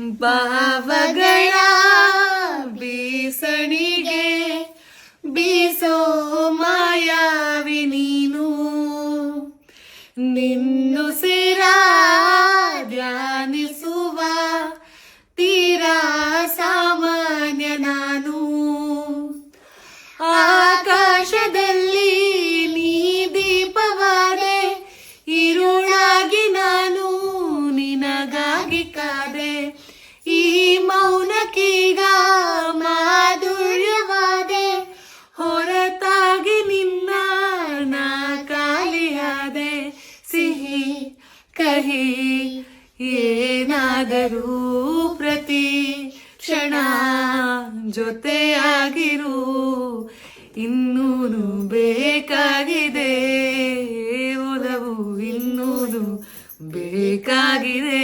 ಭಾವಗಳ ಬೀಸಣಿಗೆ ಬೀಸೋ ಮಾಯಾವಿ ನೀನು. ನಿನ್ನುಸಿರ ಧ್ಯಾನಿಸುವ ತೀರಾ ಸಾಮಾನ್ಯ ನಾನು. ಆಕಾಶದಲ್ಲಿ ನೀ ದೀಪವಾದೆ ಇರುಳಾಗಿ ನಾನು ನಿನಗಾಗಿ ಕಾದೆ. ಕಹಿ ಏನಾದರೂ ಪ್ರತಿ ಕ್ಷಣ ಜೊತೆಯಾಗಿರು. ಇನ್ನೂರು ಬೇಕಾಗಿದೆ ಒಲವು ಇನ್ನೂರು ಬೇಕಾಗಿದೆ